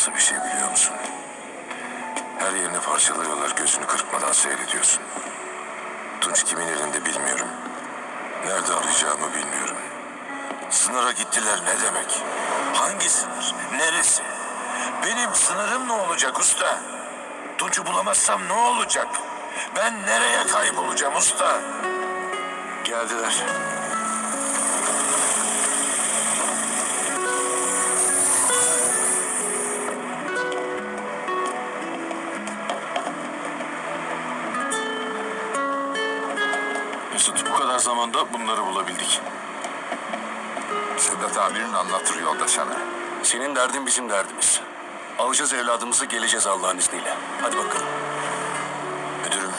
nasıl bir şey biliyor musun? Her yerini parçalıyorlar gözünü kırpmadan seyrediyorsun. Tunç kimin elinde bilmiyorum. Nerede arayacağımı bilmiyorum. Sınıra gittiler ne demek? Hangi sınır? Neresi? Benim sınırım ne olacak usta? Tunç'u bulamazsam ne olacak? Ben nereye kaybolacağım usta? Geldiler. Mesut bu kadar zamanda bunları bulabildik. Sedat abinin anlatır yolda sana. Senin derdin bizim derdimiz. Alacağız evladımızı geleceğiz Allah'ın izniyle. Hadi bakalım. Müdürüm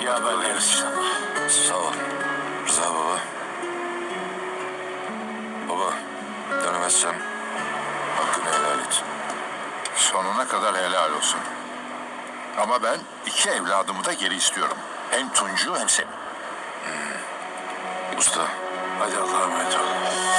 İyi haberleriz inşallah. sağ ol. Rıza baba. Baba dönemezsem hakkını helal et. Sonuna kadar helal olsun. Ama ben iki evladımı da geri istiyorum. Hem Tuncu hem seni. Usta Hadi Allah'a emanet ol.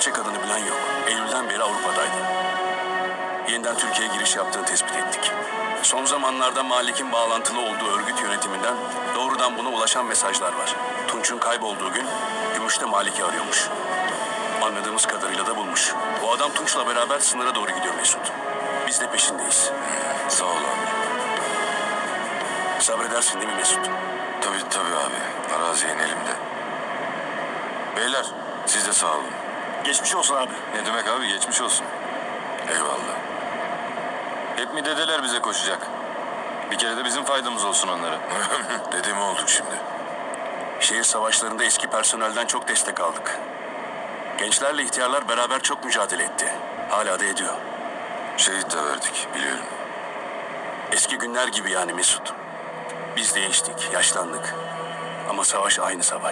Gerçek adını bilen yok. Eylül'den beri Avrupa'daydı. Yeniden Türkiye'ye giriş yaptığını tespit ettik. Son zamanlarda Malik'in bağlantılı olduğu örgüt yönetiminden doğrudan buna ulaşan mesajlar var. Tunç'un kaybolduğu gün Gümüş de Malik'i arıyormuş. Anladığımız kadarıyla da bulmuş. Bu adam Tunç'la beraber sınıra doğru gidiyor Mesut. Biz de peşindeyiz. Sağ ol abi. Sabredersin değil mi Mesut? Tabii tabii abi. Araziye inelim de. Beyler siz de sağ olun. Geçmiş olsun abi. Ne demek abi geçmiş olsun. Eyvallah. Hep mi dedeler bize koşacak? Bir kere de bizim faydamız olsun onlara. Dede mi olduk şimdi? Şehir savaşlarında eski personelden çok destek aldık. Gençlerle ihtiyarlar beraber çok mücadele etti. Hala da ediyor. Şehit de verdik biliyorum. Eski günler gibi yani Mesut. Biz değiştik, yaşlandık. Ama savaş aynı savaş.